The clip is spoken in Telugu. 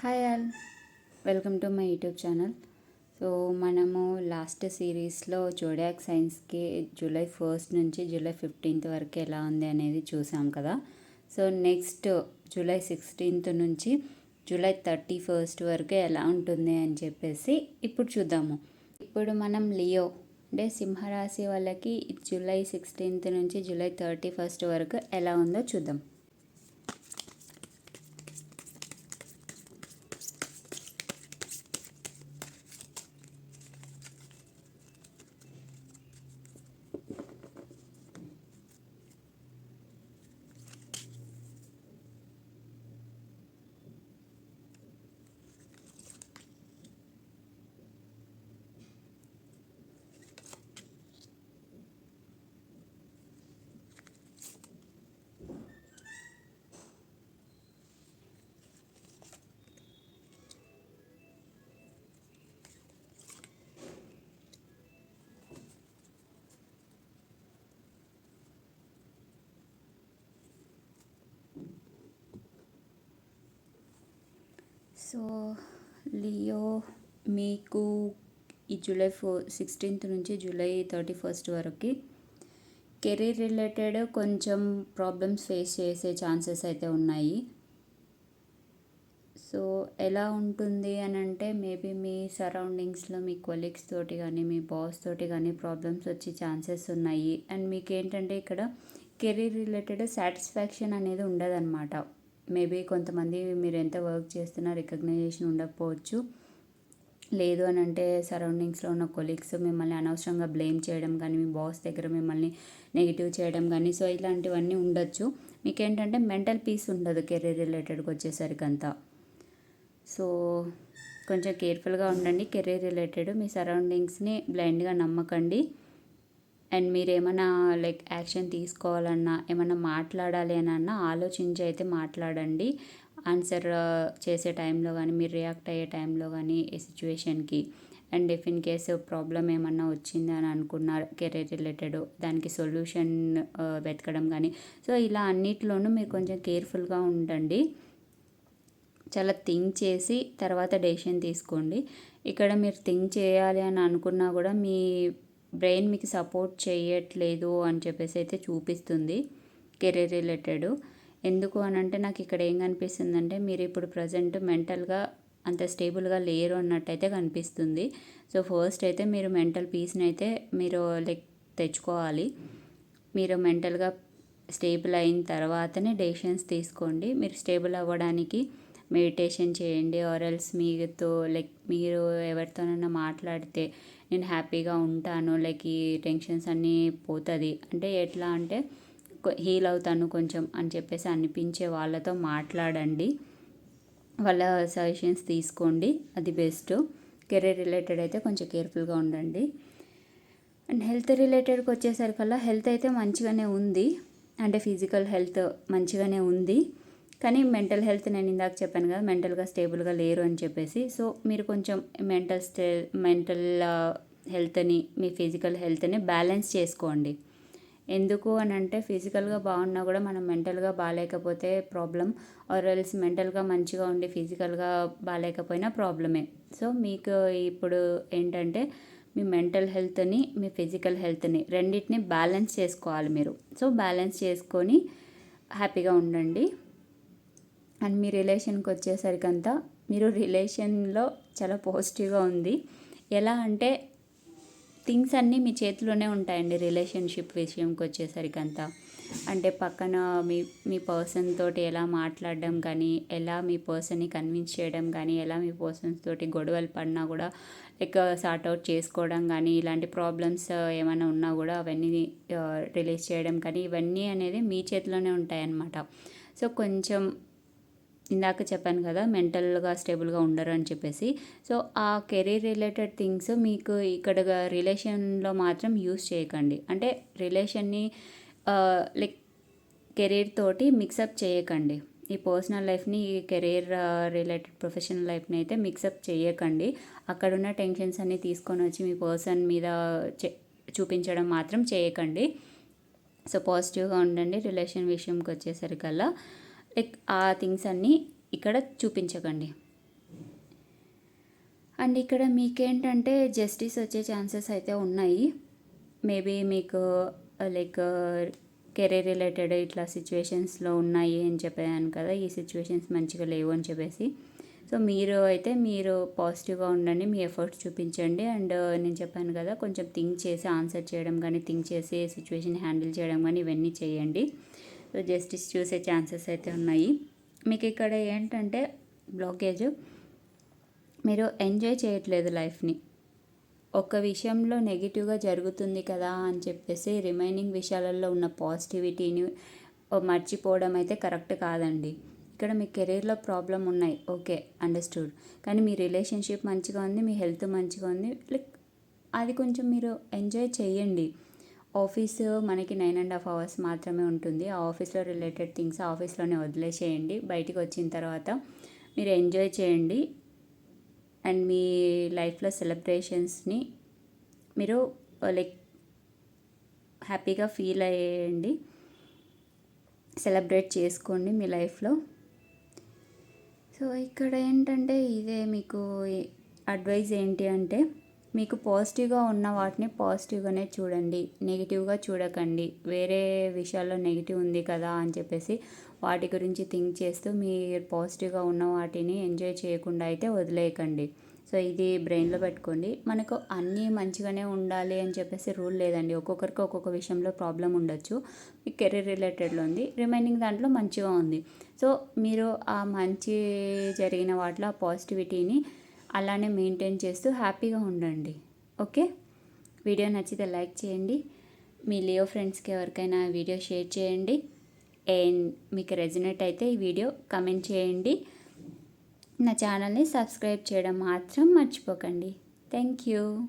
Hi all. Welcome to my YouTube channel. So మనము లాస్ట్ సిరీస్లో జోడాక్ సైన్స్కి జూలై ఫస్ట్ నుంచి జూలై ఫిఫ్టీన్త్ వరకు ఎలా ఉంది అనేది చూసాం కదా. సో నెక్స్ట్ జూలై సిక్స్టీన్త్ నుంచి జూలై థర్టీ ఫస్ట్ వరకు ఎలా ఉంటుంది అని చెప్పేసి ఇప్పుడు చూద్దాము. ఇప్పుడు మనం లియో అంటే సింహరాశి వాళ్ళకి జూలై సిక్స్టీన్త్ నుంచి జూలై థర్టీ ఫస్ట్ వరకు ఎలా ఉందో చూద్దాం. సో లియో మీకు ఈ జూలై ఫోర్ సిక్స్టీన్త్ నుంచి జూలై థర్టీ ఫస్ట్ వరకు కెరీర్ రిలేటెడ్ కొంచెం ప్రాబ్లమ్స్ ఫేస్ చేసే ఛాన్సెస్ అయితే ఉన్నాయి. సో ఎలా ఉంటుంది అని అంటే మేబీ మీ సరౌండింగ్స్లో మీ కొలీగ్స్ తోటి కానీ మీ బాస్ తోటి కానీ ప్రాబ్లమ్స్ వచ్చే ఛాన్సెస్ ఉన్నాయి. అండ్ మీకు ఏంటంటే ఇక్కడ కెరీర్ రిలేటెడ్ సాటిస్ఫాక్షన్ అనేది ఉండదన్నమాట. మేబీ కొంతమంది మీరు ఎంత వర్క్ చేస్తున్నా రికగ్నైజేషన్ ఉండకపోవచ్చు. లేదు అని అంటే సరౌండింగ్స్లో ఉన్న కొలీగ్స్ మిమ్మల్ని అనవసరంగా బ్లేమ్ చేయడం కానీ మీ బాస్ దగ్గర మిమ్మల్ని నెగిటివ్ చేయడం కానీ సో ఇలాంటివన్నీ ఉండొచ్చు. మీకు ఏంటంటే మెంటల్ పీస్ ఉండదు కెరీర్ రిలేటెడ్కి వచ్చేసరికి అంతా. సో కొంచెం కేర్ఫుల్గా ఉండండి. కెరీర్ రిలేటెడ్ మీ సరౌండింగ్స్ని బ్లైండ్గా నమ్మకండి. అండ్ మీరు ఏమైనా లైక్ యాక్షన్ తీసుకోవాలన్నా ఏమైనా మాట్లాడాలి అని అన్నా ఆలోచించి అయితే మాట్లాడండి. ఆన్సర్ చేసే టైంలో కానీ మీరు రియాక్ట్ అయ్యే టైంలో కానీ ఈ సిచ్యువేషన్కి. And if in case problem ఏమన్నా వచ్చింది అని అనుకున్నారు కెరీర్ రిలేటెడ్ దానికి సొల్యూషన్ వెతకడం కానీ సో ఇలా అన్నిట్లోనూ మీరు కొంచెం కేర్ఫుల్గా ఉండండి. చాలా థింక్ చేసి తర్వాత డెసిషన్ తీసుకోండి. ఇక్కడ మీరు థింక్ చేయాలి అని అనుకున్నా కూడా మీ బ్రెయిన్ మీకు సపోర్ట్ చేయట్లేదు అని చెప్పేసి అయితే చూపిస్తుంది కెరీర్ రిలేటెడ్. ఎందుకు అని అంటే నాకు ఇక్కడ ఏం కనిపిస్తుందంటే మీరు ఇప్పుడు ప్రజెంట్ మెంటల్గా అంత స్టేబుల్గా లేరు అన్నట్టయితే కనిపిస్తుంది. సో ఫస్ట్ అయితే మీరు మెంటల్ పీస్ని అయితే మీరు లైక్ తెచ్చుకోవాలి. మీరు మెంటల్గా స్టేబుల్ అయిన తర్వాతనే డెసిషన్స్ తీసుకోండి. మీరు స్టేబుల్ అవ్వడానికి మెడిటేషన్ చేయండి. ఆర్ఎల్స్ మీతో లైక్ మీరు ఎవరితోనైనా మాట్లాడితే నేను హ్యాపీగా ఉంటాను లైక్ ఈ టెన్షన్స్ అన్నీ పోతుంది. అంటే ఎట్లా అంటే హీల్ అవుతాను కొంచెం అని చెప్పేసి అనిపించే వాళ్ళతో మాట్లాడండి. వాళ్ళ సజెషన్స్ తీసుకోండి అది బెస్ట్. కెరీర్ రిలేటెడ్ అయితే కొంచెం కేర్ఫుల్గా ఉండండి. అండ్ హెల్త్ రిలేటెడ్కి వచ్చేసరికల్లా హెల్త్ అయితే మంచిగానే ఉంది. అంటే ఫిజికల్ హెల్త్ మంచిగానే ఉంది. కానీ మెంటల్ హెల్త్ నేను ఇందాక చెప్పాను కదా మెంటల్గా స్టేబుల్గా లేరు అని చెప్పేసి. సో మీరు కొంచెం మెంటల్ స్టే మెంటల్ హెల్త్ని మీ ఫిజికల్ హెల్త్ని బ్యాలెన్స్ చేసుకోండి. ఎందుకు అని అంటే ఫిజికల్గా బాగున్నా కూడా మనం మెంటల్గా బాగాలేకపోతే ప్రాబ్లం ఆర్ ఎల్స్ మెంటల్గా మంచిగా ఉండి ఫిజికల్గా బాగాలేకపోయినా ప్రాబ్లమే. సో మీకు ఇప్పుడు ఏంటంటే మీ మెంటల్ హెల్త్ని మీ ఫిజికల్ హెల్త్ని రెండింటిని బ్యాలెన్స్ చేసుకోవాలి మీరు. సో బ్యాలెన్స్ చేసుకొని హ్యాపీగా ఉండండి. అండ్ మీ రిలేషన్కి వచ్చేసరికంతా మీరు రిలేషన్లో చాలా పాజిటివ్గా ఉంది. ఎలా అంటే థింగ్స్ అన్నీ మీ చేతిలోనే ఉంటాయండి రిలేషన్షిప్ విషయంకి వచ్చేసరికి అంతా అంటే పక్కన మీ మీ పర్సన్ తోటి ఎలా మాట్లాడడం కానీ ఎలా మీ పర్సన్ని కన్విన్స్ చేయడం కానీ ఎలా మీ పర్సన్స్ తోటి గొడవలు పడినా కూడా లైక్ సార్ట్ అవుట్ చేసుకోవడం కానీ ఇలాంటి ప్రాబ్లమ్స్ ఏమైనా ఉన్నా కూడా అవన్నీ రిలీజ్ చేయడం కానీ ఇవన్నీ అనేది మీ చేతిలోనే ఉంటాయన్నమాట. సో కొంచెం ఇందాక చెప్పాను కదా మెంటల్గా స్టేబుల్గా ఉండరు అని చెప్పేసి. సో ఆ కెరీర్ రిలేటెడ్ థింగ్స్ మీకు ఇక్కడ రిలేషన్లో మాత్రం యూస్ చేయకండి. అంటే రిలేషన్ని లైక్ కెరీర్ తోటి మిక్సప్ చేయకండి. ఈ పర్సనల్ లైఫ్ని ఈ కెరీర్ రిలేటెడ్ ప్రొఫెషనల్ లైఫ్ని అయితే మిక్సప్ చేయకండి. అక్కడున్న టెన్షన్స్ అన్నీ తీసుకొని వచ్చి మీ పర్సన్ మీద చూపించడం మాత్రం చేయకండి. సో పాజిటివ్గా ఉండండి రిలేషన్ విషయంకి వచ్చేసరికల్లా. ఆ థింగ్స్ అన్నీ ఇక్కడ చూపించకండి. అండ్ ఇక్కడ మీకేంటంటే జస్టిస్ వచ్చే ఛాన్సెస్ అయితే ఉన్నాయి. మేబీ మీకు లైక్ కెరీర్ రిలేటెడ్ ఇట్లా సిచ్యువేషన్స్లో ఉన్నాయి అని చెప్పాను కదా ఈ సిచ్యువేషన్స్ మంచిగా లేవు అని చెప్పేసి. సో మీరు అయితే మీరు పాజిటివ్గా ఉండండి మీ ఎఫర్ట్స్ చూపించండి. అండ్ నేను చెప్పాను కదా కొంచెం థింక్ చేసి ఆన్సర్ చేయడం కానీ థింక్ చేసి సిచ్యువేషన్ హ్యాండిల్ చేయడం కానీ ఇవన్నీ చేయండి. సో జస్టిస్ చూసే ఛాన్సెస్ అయితే ఉన్నాయి. మీకు ఇక్కడ ఏంటంటే బ్లాకేజ్. మీరు ఎంజాయ్ చేయట్లేదు లైఫ్ని. ఒక విషయంలో నెగిటివ్గా జరుగుతుంది కదా అని చెప్పేసి రిమైనింగ్ విషయాలలో ఉన్న పాజిటివిటీని మర్చిపోవడం అయితే కరెక్ట్ కాదండి. ఇక్కడ మీ కెరీర్లో ప్రాబ్లం ఉన్నాయి. Okay understood. కానీ మీ రిలేషన్షిప్ మంచిగా ఉంది మీ హెల్త్ మంచిగా ఉంది. లైక్ అది కొంచెం మీరు ఎంజాయ్ చేయండి. ఆఫీస్ మనకి నైన్ అండ్ హాఫ్ అవర్స్ మాత్రమే ఉంటుంది. ఆ ఆఫీస్లో రిలేటెడ్ థింగ్స్ ఆఫీస్లోనే వదిలేసేయండి. బయటికి వచ్చిన తర్వాత మీరు ఎంజాయ్ చేయండి. అండ్ మీ లైఫ్లో సెలబ్రేషన్స్ని మీరు లైక్ హ్యాపీగా ఫీల్ అయ్యేయండి. సెలబ్రేట్ చేసుకోండి మీ లైఫ్లో. సో ఇక్కడ ఏంటంటే ఇదే మీకు అడ్వైజ్ ఏంటి అంటే మీకు పాజిటివ్గా ఉన్న వాటిని పాజిటివ్గానే చూడండి. నెగిటివ్గా చూడకండి. వేరే విషయాల్లో నెగిటివ్ ఉంది కదా అని చెప్పేసి వాటి గురించి థింక్ చేస్తూ మీరు పాజిటివ్గా ఉన్న వాటిని ఎంజాయ్ చేయకుండా అయితే వదిలేయకండి. సో ఇది బ్రెయిన్లో పెట్టుకోండి. మనకు అన్నీ మంచిగానే ఉండాలి అని చెప్పేసి రూల్ లేదండి. ఒక్కొక్కరికి ఒక్కొక్క విషయంలో ప్రాబ్లం ఉండొచ్చు. మీ కెరీర్ రిలేటెడ్లో ఉంది. రిమైనింగ్ దాంట్లో మంచిగా ఉంది. సో మీరు ఆ మంచి జరిగిన వాటిలో ఆ పాజిటివిటీని అలానే మెయింటైన్ చేస్తూ హ్యాపీగా ఉండండి. ఓకే? వీడియో నచ్చితే లైక్ చేయండి. మీ లియో ఫ్రెండ్స్కి ఎవరికైనా వీడియో షేర్ చేయండి. అండ్ మీకు రెజినేట్ అయితే ఈ వీడియో కమెంట్ చేయండి. నా ఛానల్ని సబ్స్క్రైబ్ చేయడం మాత్రం మర్చిపోకండి. Thank you.